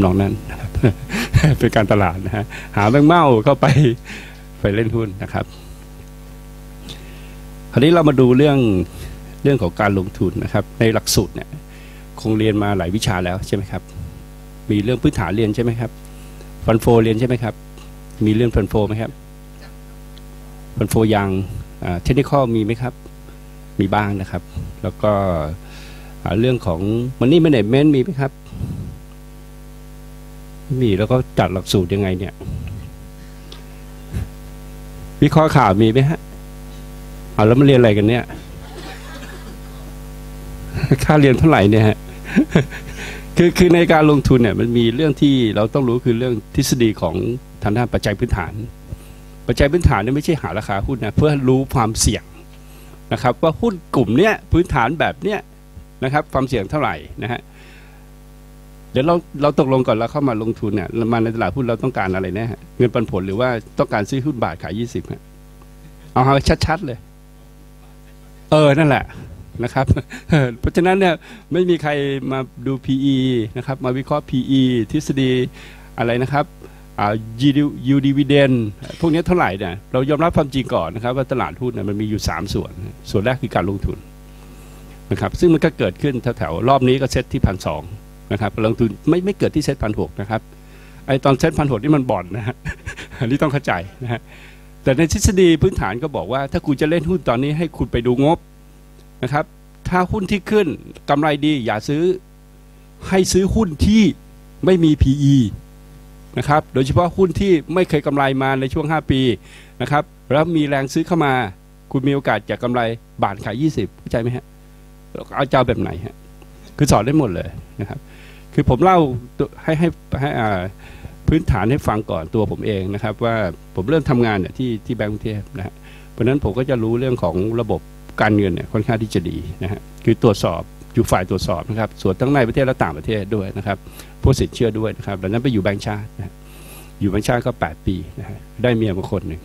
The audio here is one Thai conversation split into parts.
ำนองนั้นนะครับเป็นการตลาดนะฮะหาแบงเมาเข้าไปไปเล่นหุ้นนะครับ คราวนี้เรามาดูเรื่องเรื่องของการลงทุนนะครับ ในหลักสูตรเนี่ยคงเรียนมาหลายวิชาแล้วใช่ไหมครับ มีเรื่องพื้นฐานเรียนใช่ไหมครับฟันโฟเรียนใช่ไหมครับ มีเรื่องฟันโฟไหมครับฟันโฟยังเทคนิคมีไหมครับ มีบ้างนะครับ แล้วก็เรื่องของมันนี่แมเนจเมนต์มีไหมครับ มีแล้วก็จัดหลักสูตรยังไงเนี่ย วิเคราะห์ข่าวมีไหมฮะเอาแล้วมาเรียนอะไรกันเนี่ย ค่าเรียนเท่าไหร่เนี่ยฮะคือคือในการลงทุนเนี่ยมันมีเรื่องที่เราต้องรู้คือเรื่องทฤษฎีของทางด้านปัจจัยพื้นฐาน ปัจจัยพื้นฐานเนี่ยไม่ใช่หาราคาหุ้นนะเพื่อรู้ความเสี่ยงนะครับ ว่าหุ้นกลุ่มเนี้ยพื้นฐานแบบเนี้ยนะครับ ความเสี่ยงเท่าไหร่นะฮะ เดี๋ยวเราเราตกลงก่อนเราเข้ามาลงทุนเนี่ยมาในตลาดหุ้นเราต้องการอะไรแนะฮะเงินปันผลหรือว่าต้องการซื้อหุ้นบาทขายยี่สิบเอาเอาชัดๆเลย เออนั่นแหละนะครับ เพราะฉะนั้นเนี่ยไม่มีใครมาดู PE นะครับ มาวิเคราะห์ PE ทฤษฎีอะไรนะครับอ่า U dividend พวกนี้เท่าไหร่เนี่ยเรายอมรับความจริงก่อนนะครับ ว่าตลาดหุ้นเนี่ยมันมีอยู่ 3 ส่วน ส่วนแรกคือการลงทุนนะครับซึ่งมันก็เกิดขึ้นแถวๆรอบนี้ก็เซ็ตที่พันสอง นะครับลงทุนไม่ไม่เกิดที่เซ็ตพันหกนะครับไอตอนเซ็ตพันหกนี่มันบ่อนนะฮะอันนี้ต้องเข้าใจนะฮะแต่ในทฤษฎีพื้นฐานก็บอกว่า ถ้าคุณจะเล่นหุ้นตอนนี้ให้คุณไปดูงบนะครับ ถ้าหุ้นที่ขึ้นกำไรดีอย่าซื้อให้ซื้อหุ้นที่ไม่มี PE นะครับโดยเฉพาะหุ้นที่ไม่เคยกำไรมาในช่วง 5 ปีนะครับแล้วมีแรงซื้อเข้ามา คุณมีโอกาสจะกำไรบาทขาย 20เข้าใจไหมฮะเอาเจ้าแบบไหนฮะคือสอนได้หมดเลยนะครับ คือผมเล่าให้ให้ให้พื้นฐานให้ฟังก่อนตัวผมเองนะครับ ว่าผมเริ่มทำงานเนี่ยที่ที่แบงก์กรุงเทพนะฮะเพราะนั้นผมก็จะรู้เรื่องของระบบการเงินเนี่ยค่อนข้างที่จะดีนะฮะคือตรวจสอบอยู่ฝ่ายตรวจสอบนะครับส่วนทั้งในประเทศและต่างประเทศด้วยนะครับผู้สินเชื่อด้วยนะครับดังนั้นไปอยู่แบงก์ชาตินะอยู่แบงก์ชาติก็แปดปีนะฮะได้เมียมาคนหนึ่ง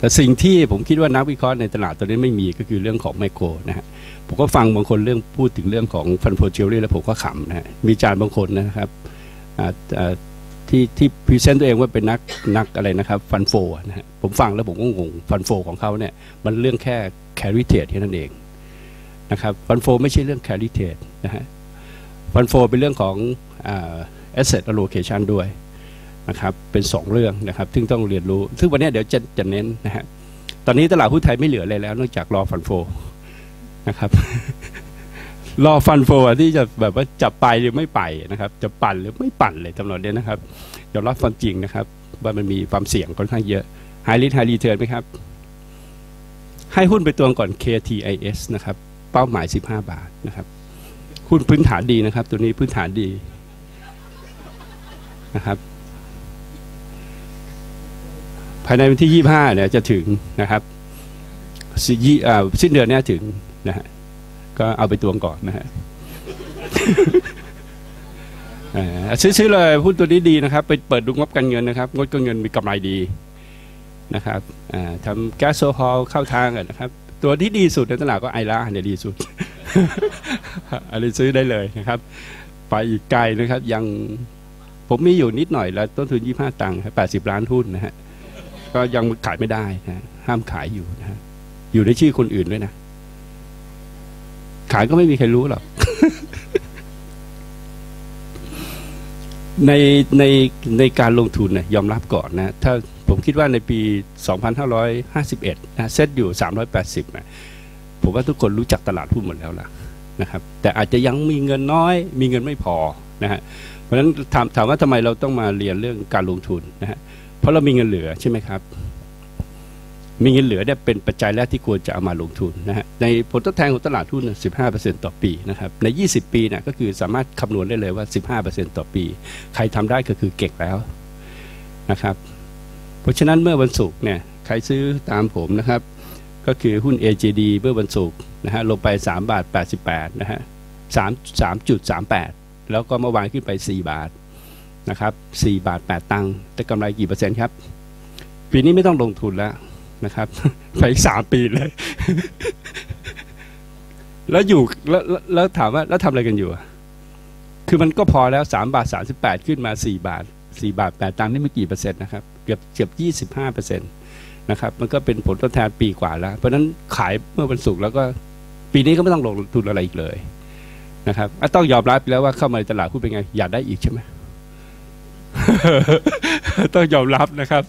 แต่สิ่งที่ผมคิดว่านักวิเคราะห์ในตลาดตอนนี้ไม่มีก็คือเรื่องของไมโครนะฮะผมก็ฟังบางคนเรื่องพูดถึงเรื่องของฟันโฟเจลลี่แล้วผมก็ขำนะฮะมีจานบางคนนะครับที่ที่พรีเซนต์ตัวเองว่าเป็นนักนักอะไรนะครับฟันโฟนะฮะผมฟังแล้วผมก็งงฟันโฟของเขาเนี่ยมันเรื่องแค่แคริเทดแค่นั้นเองนะครับฟันโฟไม่ใช่เรื่องแคริเทดนะฮะฟันโฟเป็นเรื่องของแอสเซทอะโลเคชันด้วย นะครับเป็น 2 เรื่องนะครับซึ่งต้องเรียนรู้ ซึ่งวันนี้เดี๋ยวจะจะเน้นนะฮะตอนนี้ตลาดหุ้นไทยไม่เหลืออะไรแล้วนอกจากรอฟันโฟนะครับรอฟันโฟที่จะแบบว่าจะไปหรือไม่ไปนะครับ จะปั่นหรือไม่ปั่นเลยตำรวจเนี่ยนะครับยอมรับความจริงนะครับ ว่ามันมีความเสี่ยงค่อนข้างเยอะไฮริทไฮรีเทิร์นไหมครับ ให้หุ้นไปตัวก่อน KTIS นะครับ เป้าหมาย 15 บาทนะครับ หุ้นพื้นฐานดีนะครับ ตัวนี้พื้นฐานดีนะครับ ภายในวันที่ 25เนี่ยจะถึงนะครับสิ้นเดือนนี้ถึงนะฮะก็เอาไปตวงก่อนนะฮะซื้อเลยหุ้นตัวนี้ดีนะครับ ไปเปิดดูงบการเงินนะครับงบการเงินมีกำไรดีนะครับทำแก๊สโซฮอลเข้าทางนะครับ ตัวที่ดีสุดในตลาดก็ไอร่าเนี่ยดีสุดอันนี้ซื้อได้เลยนะครับ ไปอีกไกลนะครับยังผมมีอยู่นิดหน่อยแล้วต้นทุนยี่ห้าตังค์แปดสิบล้านหุ้นนะฮะ ก็ยังขายไม่ได้นะห้ามขายอยู่นะฮะอยู่ในชื่อคนอื่นด้วยนะขายก็ไม่มีใครรู้หรอกในในในการลงทุนเนี่ยยอมรับก่อนนะ ถ้าผมคิดว่าในปี 2551นะเซ็ตอยู่ 380นะผมว่าทุกคนรู้จักตลาดหุ้นหมดแล้วล่ะนะครับ แต่อาจจะยังมีเงินน้อย มีเงินไม่พอนะฮะเพราะฉะนั้นถามถามว่าทำไมเราต้องมาเรียนเรื่องการลงทุนนะฮะ เพราะเรามีเงินเหลือใช่ไหมครับ มีเงินเหลือเนี่ยเป็นปัจจัยแรกที่ควรจะเอามาลงทุนนะฮะในผลตอบแทนของตลาดหุ้น15%ต่อปีนะครับใน 20 ปีเนี่ยก็คือสามารถคำนวณได้เลยว่า 15%ต่อปี ใครทำได้ก็คือเก่งแล้วนะครับ เพราะฉะนั้นเมื่อวันศุกร์เนี่ยใครซื้อตามผมนะครับ ก็คือหุ้น AJD เมื่อวันศุกร์นะฮะลงไป3บาท88นะฮะ3 3.38 แล้วก็เมื่อวานขึ้นไป 4 บาท นะครับ4บาท 8 ตังค์แต่กำไรกี่เปอร์เซ็นต์ครับปีนี้ไม่ต้องลงทุนแล้วนะครับไปสามปีเลย แล้วอยู่แล้วแล้วถามว่าแล้วทำอะไรกันอยู่คือมันก็พอแล้วสามบาทสามสิบแปดขึ้นมาสี่บาทสี่บาทแปดตังค์นี่ไม่กี่เปอร์เซ็นต์นะครับเกือบเกือบยี่สิบห้าเปอร์เซ็นต์นะครับมันก็เป็นผลตอบแทนปีกว่าแล้ว เพราะฉะนั้นขายเมื่อวันศุกร์แล้วก็ปีนี้ก็ไม่ต้องลงทุนอะไรอีกเลยนะครับต้องยอมรับแล้วว่าเข้ามาในตลาดหุ้นเป็นไง อยากได้อีกใช่ไหม ต้องยอมรับนะครับ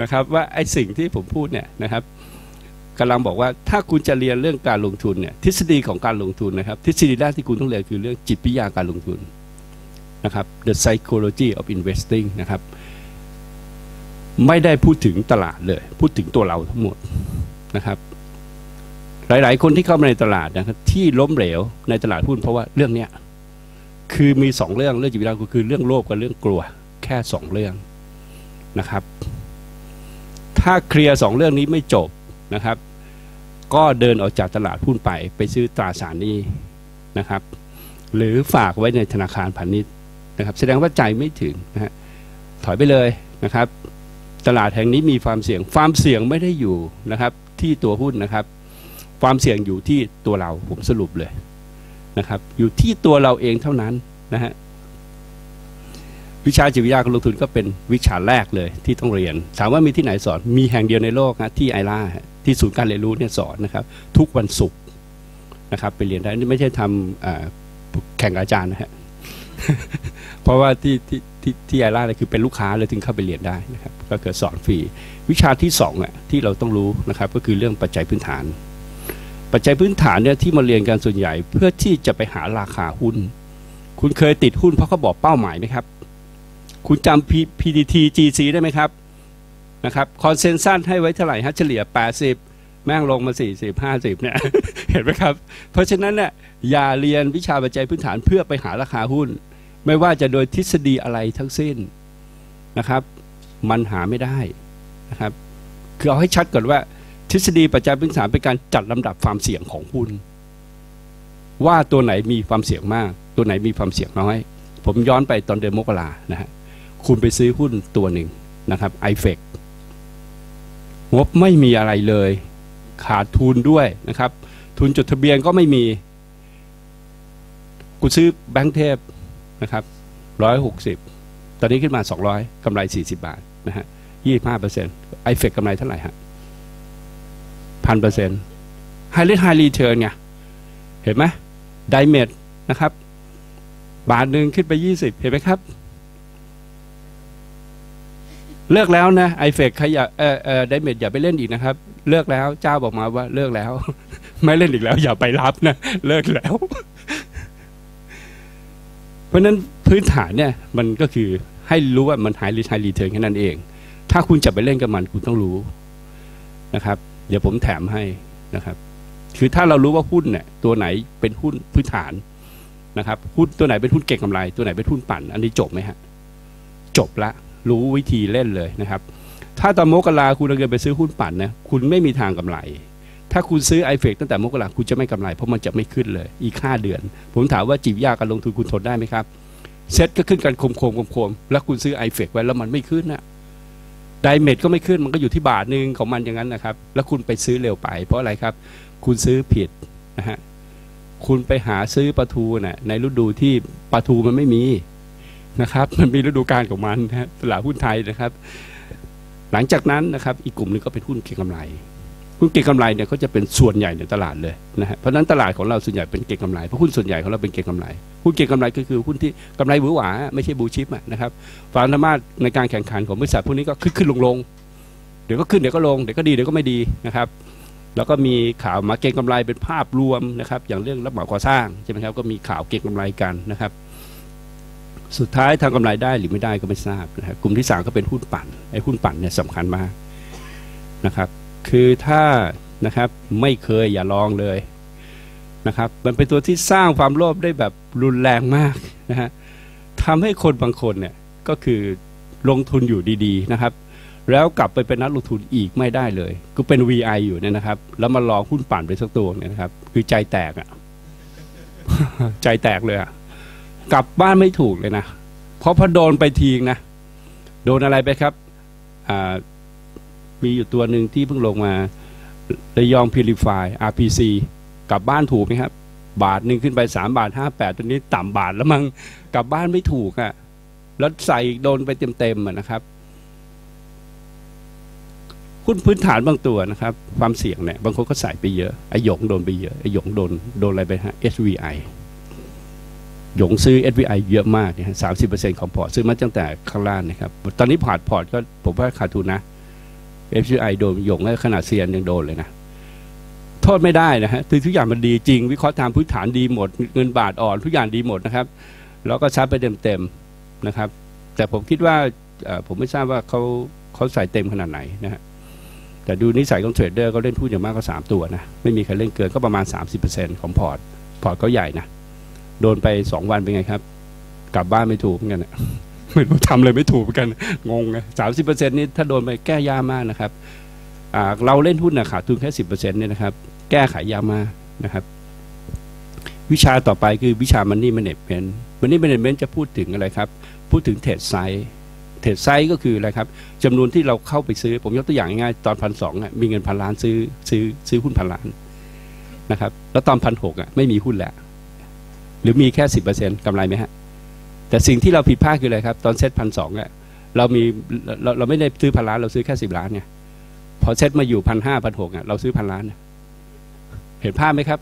นะครับ ว่าไอ้สิ่งที่ผมพูดเนี่ยนะครับกำลังบอกว่าถ้าคุณจะเรียนเรื่องการลงทุนเนี่ยทฤษฎีของการลงทุนนะครับ ทฤษฎีแรกที่คุณต้องเรียนคือเรื่องจิตวิทยาการลงทุนนะครับ the psychology of investing นะครับ ไม่ได้พูดถึงตลาดเลย พูดถึงตัวเราทั้งหมดนะครับ หลาย ๆ คนที่เข้ามาในตลาดนะครับที่ล้มเหลวในตลาดหุ้นเพราะว่าเรื่องเนี้ยคือมีสองเรื่องเรื่องจิตวิทยาคือเรื่องโลภกับเรื่องกลัว แค่สองเรื่องนะครับ ถ้าเคลียร์สองเรื่องนี้ไม่จบนะครับ ก็เดินออกจากตลาดหุ้นไปไปซื้อตราสารหนี้นะครับ หรือฝากไว้ในธนาคารพาณิชย์นะครับ แสดงว่าใจไม่ถึงนะฮะถอยไปเลยนะครับ ตลาดแห่งนี้มีความเสี่ยง ความเสี่ยงไม่ได้อยู่นะครับ ที่ตัวหุ้นนะครับ ความเสี่ยงอยู่ที่ตัวเราผมสรุปเลยนะครับ อยู่ที่ตัวเราเองเท่านั้นนะฮะ วิชาจิตวิทยาการลงทุนก็เป็นวิชาแรกเลยที่ต้องเรียน ถามว่ามีที่ไหนสอน มีแห่งเดียวในโลกนะที่ไอร่าที่ศูนย์การเรียนรู้เนี่ยสอนนะครับ ทุกวันศุกร์นะครับไปเรียนได้นี่ไม่ใช่ทำอ่าแข่งกับอาจารย์นะฮะเพราะว่าที่ที่ที่ที่ไอร่าเนี่ยคือเป็นลูกค้าเลยถึงเข้าไปเรียนได้นะครับ ก็เกิดสอนฟรีวิชาที่สองอะที่เราต้องรู้นะครับก็คือเรื่องปัจจัยพื้นฐาน ปัจจัยพื้นฐานเนี่ยที่มาเรียนกันส่วนใหญ่ เพื่อที่จะไปหาราคาหุ้น คุณเคยติดหุ้นเพราะเขาบอกเป้าหมายไหมครับ คุณจำ PDT GC ได้ไหมครับนะครับคอนเซนซัสให้ไว้เท่าไหร่ฮะเฉลี่ย 80 แม่งลงมา 40 50 เนี่ย เห็นไหมครับ เพราะฉะนั้นเนี่ยอย่าเรียนวิชาปัจจัยพื้นฐานเพื่อไปหาราคาหุ้น ไม่ว่าจะโดยทฤษฎีอะไรทั้งสิ้นนะครับ มันหาไม่ได้นะครับ คือเอาให้ชัดก่อนว่า ทฤษฎีปัจจัยพื้นฐานเป็นการจัดลำดับความเสี่ยงของหุ้น ว่าตัวไหนมีความเสี่ยงมาก ตัวไหนมีความเสี่ยงน้อย ผมย้อนไปตอนเดือนมกรานะฮะ คุณไปซื้อหุ้นตัวหนึ่งนะครับไอเฟกงบไม่มีอะไรเลย ขาดทุนด้วยนะครับ ทุนจดทะเบียนก็ไม่มี กูซื้อแบงค์เทพนะครับร้อยหกสิบตอนนี้ขึ้นมาสองร้อยกำไรสี่สิบาทนะฮะยี่ห้าเปอร์เซ็นต์ไอเฟกกำไรเท่าไหร่ฮะพันเปอร์เซ็นต์ไฮเลทไฮรีเทิร์นไงเห็นไหมไดเมดนะครับ บาทหนึ่งขึ้นไปยี่สิบเห็นไหมครับ เลิกแล้วนะไอเฟกใครอย่าเออเออไดเมดอย่าไปเล่นอีกนะครับ เลิกแล้วเจ้าบอกมาว่าเลิกแล้ว ไม่เล่นอีกแล้ว อย่าไปรับนะ เลิกแล้ว เพราะนั้นพื้นฐานเนี่ย มันก็คือให้รู้ว่ามันหายรีไฮรีเทิร์นแค่นั้นเอง ถ้าคุณจะไปเล่นกับมันคุณต้องรู้นะครับ เดี๋ยวผมแถมให้นะครับ คือถ้าเรารู้ว่าหุ้นเนี่ยตัวไหนเป็นหุ้นพื้นฐานนะครับหุ้นตัวไหนเป็นหุ้นเก่งกำไร ตัวไหนเป็นหุ้นปั่น อันนี้จบไหมฮะจบละ รู้วิธีเล่นเลยนะครับ ถ้าตอนมกราคุณเอาเงินไปซื้อหุ้นปั่นนะคุณไม่มีทางกำไร ถ้าคุณซื้อไอเฟกตั้งแต่มกราคุณจะไม่กำไร เพราะมันจะไม่ขึ้นเลยอีกห้าเดือน ผมถามว่าจิบยาการลงทุนคุณทนได้ไหมครับเซ็ตก็ขึ้นกันโคมโคมโคมคมแล้วคุณซื้อไอเฟกไว้แล้วมันไม่ขึ้นนะไดเมดก็ไม่ขึ้นมันก็อยู่ที่บาทหนึ่งของมันอย่างนั้นนะครับ แล้วคุณไปซื้อเร็วไป เพราะอะไรครับ คุณซื้อผิดนะฮะคุณไปหาซื้อปลาทูน่ะในฤดูที่ปลาทูมันไม่มี นะครับ มันมีฤดูกาลของมันนะตลาดหุ้นไทยนะครับ หลังจากนั้นนะครับ อีกกลุ่มหนึงก็เป็นหุ้นเก็งกำไรหุ้นเก็งกำไรเนี่ยเขาจะเป็นส่วนใหญ่ในตลาดเลยนะฮะเพราะนั้นตลาดของเราส่วนใหญ่เป็นเก็งกำไรเพราะหุ้นส่วนใหญ่ของเราเป็นเก็งกำไรหุ้นเก็งกำไรก็คือหุ้นที่กำไรหวือหวาไม่ใช่บูชิปนะครับความสามารถในการแข่งขันของบริษัทพวกนี้ก็ขึ้นขึ้นลงลงเดี๋ยวก็ขึ้นเดี๋ยวก็ลงเดี๋ยวก็ดีเดี๋ยวก็ไม่ดีนะครับ แล้วก็มีข่าวมาเก็งกำไรเป็นภาพรวมนะครับ อย่างเรื่องรับเหมาก่อสร้างใช่ไหมครับก็มีข่าวเก็งกำไรกันนะครับ สุดท้ายทำกำไรได้หรือไม่ได้ก็ไม่ทราบนะครับกลุ่มที่สามก็เป็นหุ้นปั่นไอ้หุ้นปั่นเนี่ยสำคัญมากนะครับคือถ้านะครับไม่เคยอย่าลองเลยนะครับมันเป็นตัวที่สร้างความโลภได้แบบรุนแรงมากนะฮะทำให้คนบางคนเนี่ยก็คือลงทุนอยู่ดีๆนะครับ แล้วกลับไปเป็นนักลงทุนอีกไม่ได้เลย ก็เป็น VI อยู่เนี่ยนะครับ แล้วมาลองหุ้นปั่นไปสักตัวเนี่ยนะครับ คือใจแตกอะใจแตกเลยอะ กลับบ้านไม่ถูกเลยนะ เพราะพอโดนไปทีงนะ โดนอะไรไปครับอ่ามีอยู่ตัวหนึ่งที่เพิ่งลงมาระยองพิลิฟาย RPC กลับบ้านถูกไหมครับ บาทหนึ่งขึ้นไปสามบาทห้าแปดตอนนี้ต่ำบาทแล้วมั้งกลับบ้านไม่ถูกอะ่ะแล้วใส่โดนไปเต็มๆอะนะครับหุ้นพื้นฐานบางตัวนะครับ ความเสี่ยงเนี่ยบางคนก็ใส่ไปเยอะไอหยงโดนไปเยอะไอหยงโดนโดนอะไรไปฮะ SVI หยงซื้อ SVI เยอะมากนี่ยสามสิบเปอร์เซ็นของพอร์ตซื้อมาตั้งแต่ข้างล่างนะครับ ตอนนี้พอร์ตพอร์ตก็ผมว่าขาดทุนนะ SVI โดนหยงขนาดเซียนยังโดนเลยนะ โทษไม่ได้นะฮะคือทุกอย่างมันดีจริง วิเคราะห์ตามพื้นฐานดีหมด เงินบาทอ่อนทุกอย่างดีหมดนะครับ แล้วก็ซัดไปเต็มๆนะครับ แต่ผมคิดว่าผมไม่ทราบว่าเขาเขาใส่เต็มขนาดไหนนะฮะแต่ดูนิสัยของเทรดเดอร์เขาเล่นหุ้นอย่างมากก็สามตัวนะไม่มีใครเล่นเกินก็ประมาณ 30%ของพอร์ตพอร์ตเขาใหญ่นะ โดนไปสองวันเป็นไงครับ กลับบ้านไม่ถูกเหมือนกันไม่รู้ทำเลยไม่ถูกเหมือนกันงงไงสามสิบเปอร์เซ็นต์นี่ถ้าโดนไปแก้ยากมากนะครับเราเล่นหุ้นนะขาดทุนแค่สิบเปอร์เซ็นต์เนี่ยนะครับ แก้ไขยากมากนะครับ วิชาต่อไปคือวิชามันนี่แมเนจเมนต์มันนี่แมเนจเมนต์จะพูดถึงอะไรครับ พูดถึงเทรดไซส์เทรดไซส์ก็คืออะไรครับจำนวนที่เราเข้าไปซื้อ ผมยกตัวอย่างง่ายตอนพันสองมีเงินพันล้านซื้อซื้อซื้อหุ้นพันล้านนะครับ แล้วตอนพันหกอะไม่มีหุ้นแล้ว หรือมีแค่สิบเปอร์เซ็นต์กำไรไหมฮะ แต่สิ่งที่เราผิดพลาดคืออะไรครับ ตอนเซ็ตพันสองอะเรามีเราเราไม่ได้ซื้อพันล้านเราซื้อแค่สิบล้านเนี่ยพอเซ็ตมาอยู่พันห้าพันหกอะเราซื้อพันล้านเห็นภาพไหมครับ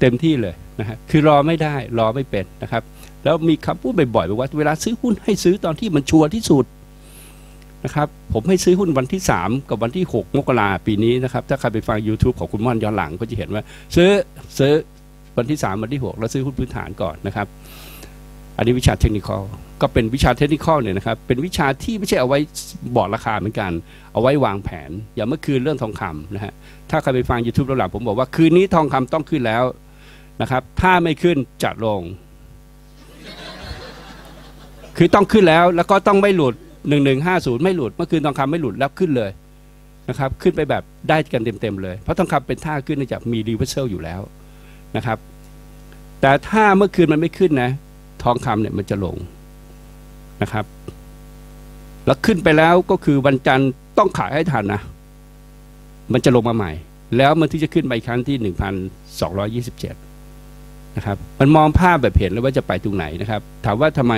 เต็มที่เลยนะฮะคือรอไม่ได้รอไม่เป็นนะครับ แล้วมีคำพูดบ่อยๆว่าเวลาซื้อหุ้นให้ซื้อตอนที่มันชัวร์ที่สุดนะครับผมให้ซื้อหุ้นวันที่สามกับวันที่หกมกราปีนี้นะครับ ถ้าใครไปฟัง YouTube ของคุณม่อนย้อนหลังก็จะเห็นว่า ซื้อซื้อ วันที่สามวันที่หกแล้วซื้อหุ้นพื้นฐานก่อนนะครับ อันนี้วิชาเทคนิคก็เป็นวิชาเทคนิคเนี่ยนะครับ เป็นวิชาที่ไม่ใช่เอาไว้บอกราคาเหมือนกัน เอาไว้วางแผน อย่างเมื่อคืนเรื่องทองคำนะฮะ ถ้าใครไปฟัง YouTube แล้วหลังผมบอกว่าคืนนี้ทองคำต้องขึ้นแล้วนะครับ ถ้าไม่ขึ้นจัดลง คือต้องขึ้นแล้วแล้วก็ต้องไม่หลุดหนึ่งหนึ่งห้าศูนย์ไม่หลุด เมื่อคืนทองคำไม่หลุดแล้วขึ้นเลยนะครับขึ้นไปแบบได้กันเต็มๆเลย เพราะทองคำเป็นท่าขึ้นเนื่องจากมีรีเวอร์เซลอยู่แล้วนะครับ แต่ถ้าเมื่อคืนมันไม่ขึ้นนะ ทองคำเนี่ยมันจะลงนะครับ แล้วขึ้นไปแล้วก็คือวันจันทร์ต้องขายให้ทันนะ มันจะลงมาใหม่ แล้วมันที่จะขึ้นไปครั้งที่หนึ่งพันสองร้อยี่สิบเจ็ดนะครับ มันมองภาพแบบเห็นแล้วว่าจะไปตรงไหนนะครับ ถามว่าทำไม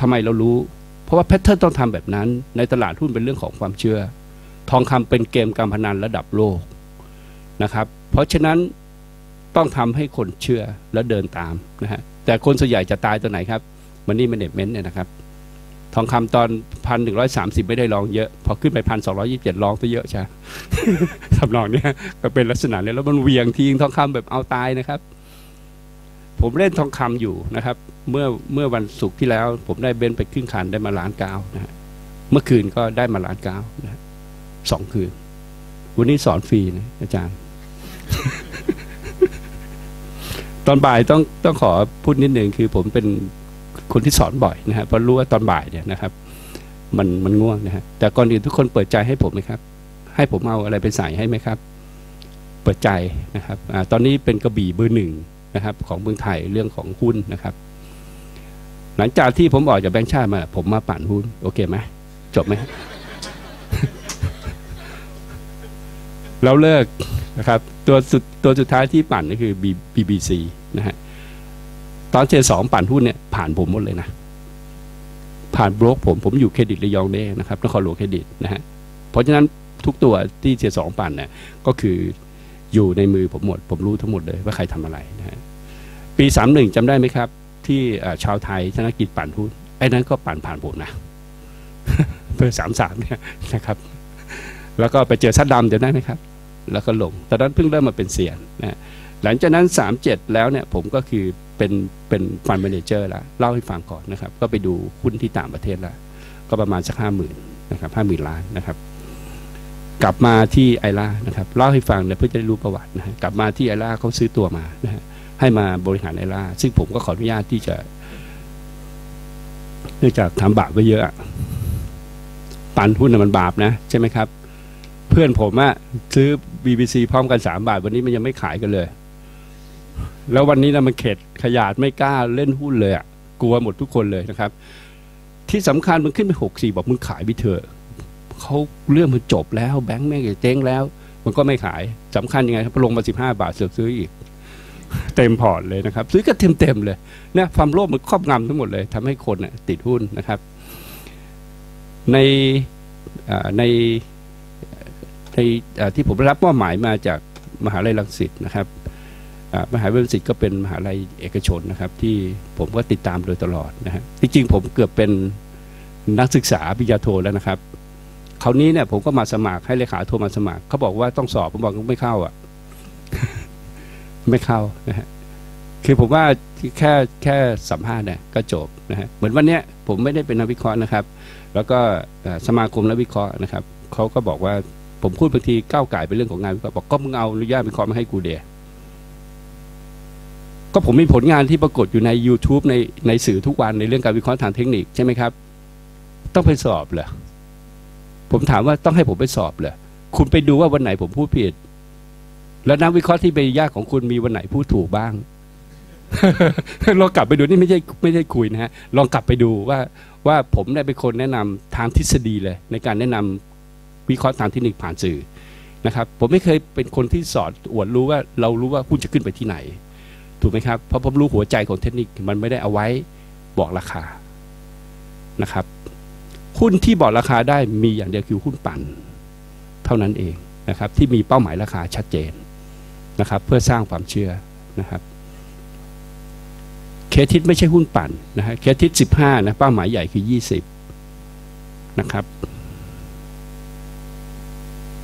ทำไมเรารู้ เพราะว่าแพทเทิร์นต้องทำแบบนั้น ในตลาดหุ้นเป็นเรื่องของความเชื่อ ทองคำเป็นเกมการพนันระดับโลกนะครับ เพราะฉะนั้น ต้องทำให้คนเชื่อและเดินตามนะฮะแต่คนส่วนใหญ่จะตายตัวไหนครับมันนี่แมเนจเมนต์เนี่ยนะครับ ทองคำตอนพันหนึ่งร้อยสามสิบไม่ได้ลองเยอะ พอขึ้นไปพันสองร้อยี่สิบเจ็ดลองตัวเยอะใช่ทำลองเนี้ยก็เป็นลักษณะเนี้แล้วมันเวียงทิ้งทองคำแบบเอาตายนะครับ ผมเล่นทองคำอยู่นะครับ เมื่อเมื่อวันศุกร์ที่แล้ว ผมได้เบนไปครึ่งคันได้มาล้านเก้านะฮะเมื่อคืนก็ได้มาล้านเก้านะสองคืน วันนี้สอนฟรีนะอาจารย์ อนบ่ายต้องต้องขอพูดนิดหนึ่งคือผมเป็นคนที่สอนบ่อยนะฮะเพราะรู้ว่าตอนบ่ายเนี่ยนะครับ มันมันง่วงนะฮะแต่ก่อนอื่นทุกคนเปิดใจให้ผมไหมครับ ให้ผมเอาอะไรไปใส่ให้ไหมครับ เปิดใจนะครับอตอนนี้เป็นกระบี่เบอร์หนึ่งนะครับ ของเมืองไทยเรื่องของหุ้นนะครับ หลังจากที่ผมออกจากแบงค์ชาติมา ผมมาปั่นหุ้นโอเคไหมจบไหมเราเลิกนะครับ ตัวสุดตัวสุดท้ายที่ปั่นก็คือ BBC นะฮะตอนเจสองปั่นหุ้นเนี่ยผ่านผมหมดเลยนะ ผ่านบล็อกผมผมอยู่เครดิตระยองเด้นะครับนครหลวงเครดิตนะฮะเพราะฉะนั้นทุกตัวที่เจสองปั่นเนี่ยก็คืออยู่ในมือผมหมด ผมรู้ทั้งหมดเลยว่าใครทำอะไรนะฮะปีสามหนึ่งจำได้ไหมครับ ที่ชาวไทยธนกิจปั่นหุ้นไอ้นั้นก็ปั่นผ่านผมนะเพื่อสามสามเนี่ยนะครับ แล้วก็ไปเจอซัดดำเดี๋ยวได้ไหมครับ แล้วก็ลงตอนนั้นเพิ่งเริ่มมาเป็นเสียนนะ หลังจากนั้นสามเจ็ดแล้วเนี่ยผมก็คือเป็นเป็นฟันเมนเจอร์แล้วเล่าให้ฟังก่อนนะครับ ก็ไปดูหุ้นที่ต่างประเทศแล้วก็ประมาณสักห้าหมื่นนะครับห้าหมื่นล้านนะครับ กลับมาที่ไอร่านะครับเล่าให้ฟังเนี่ยเพื่อจะได้รู้ประวัตินะฮะกลับมาที่ไอร่าเขาซื้อตัวมานะฮะให้มาบริหารไอร่าซึ่งผมก็ขออนุญาตที่จะเนื่องจากทำบาปไว้เยอะปันหุ้นมันบาปนะใช่ไหมครับ เพื่อนผมอะซื้อ BBC พร้อมกันสามบาท วันนี้มันยังไม่ขายกันเลย แล้ววันนี้นะมันเข็ดขยาดไม่กล้าเล่นหุ้นเลยอะกลัวหมดทุกคนเลยนะครับ ที่สำคัญมันขึ้นไปหกสี่บอกมึงขายไปเถอะเขาเรื่องมันจบแล้ว แบงค์แม่งเจ๊งแล้ว มันก็ไม่ขายสำคัญยังไงครับลงมาสิบห้าบาทเสือกซื้ออีก เต็มพอร์ตเลยนะครับ ซื้อก็เต็มเต็มเลยเนี่ยความโลภมันครอบงำทั้งหมดเลยทำให้คนน่ะติดหุ้นนะครับ ในในในอ่ที่ผมได้รับมอบหมายมาจากมหาลัยรังสิตนะครับ มหาวิทยาลัยรังสิตก็เป็นมหาลัยเอกชนนะครับที่ผมก็ติดตามโดยตลอดนะฮะจริงๆผมเกือบเป็นนักศึกษาปริญญาโทแล้วนะครับคราวนี้เนี่ยผมก็มาสมัครให้เลขาโทรมาสมัครเขาบอกว่าต้องสอบผมบอกไม่เข้าอะ ไม่เข้านะฮะคือผมว่าแค่แค่สัมภาษณ์เนี่ยก็จบนะฮะเหมือนวันเนี้ยผมไม่ได้เป็นนักวิเคราะห์นะครับ แล้วก็สมาคมนักวิเคราะห์นะครับเขาก็บอกว่าผมพูดบางทีก้าวไก่เป็นเรื่องของงานวิเคราะห์บอกก็มึงเอาอนุญาตวิเคราะห์มาให้กูเดีย ก็ผมมีผลงานที่ปรากฏอยู่ใน YouTube ในในสื่อทุกวันในเรื่องการวิเคราะห์ทางเทคนิคใช่ไหมครับ ต้องไปสอบเหรอผมถามว่าต้องให้ผมไปสอบเหรอคุณไปดูว่าวันไหนผมพูดผิด แล้วนักวิเคราะห์ที่เป็นญาติของคุณมีวันไหนพูดถูกบ้างลองกลับไปดูนี่ไม่ใช่ไม่ใช่คุยนะฮะลองกลับไปดูว่าว่าผมได้เป็นคนแนะนำทางทฤษฎีเลย ในการแนะนำวิเคราะห์ทางเทคนิคผ่านสื่อนะครับ ผมไม่เคยเป็นคนที่สอนอวดรู้ว่าเรารู้ว่าหุ้นจะขึ้นไปที่ไหน ถูกไหมครับเพราะผมรู้หัวใจของเทคนิคมันไม่ได้เอาไว้บอกราคานะครับหุ้นที่บอกราคาได้มีอย่างเดียวคือหุ้นปั่น เท่านั้นเองนะครับที่มีเป้าหมายราคาชัดเจนนะครับเพื่อสร้างความเชื่อนะครับเคทิสไม่ใช่หุ้นปั่นนะฮะเคทิสสิบห้านะเป้าหมายใหญ่คือยี่สิบนะครับ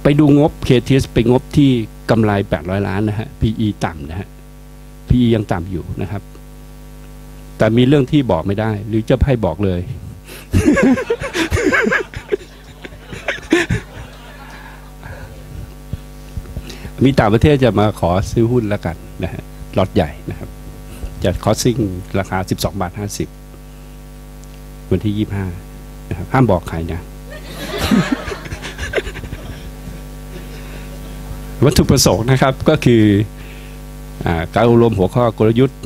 ไปดูงบเคทิสไปงบที่กำไรแปดร้อยล้านนะฮะ PE ต่ำนะฮะ PE ยังต่ำอยู่นะครับ แต่มีเรื่องที่บอกไม่ได้ หรือจะให้บอกเลย มีต่างประเทศจะมาขอซื้อหุ้นแล้วกันนะฮะล็อตใหญ่นะครับ จะคอสซิ่งราคา 12 บาท 50 วันที่ 25นะครับห้ามบอกใครนะวัตถุประสงค์นะครับก็คือ การรวมหัวข้อกลยุทธ์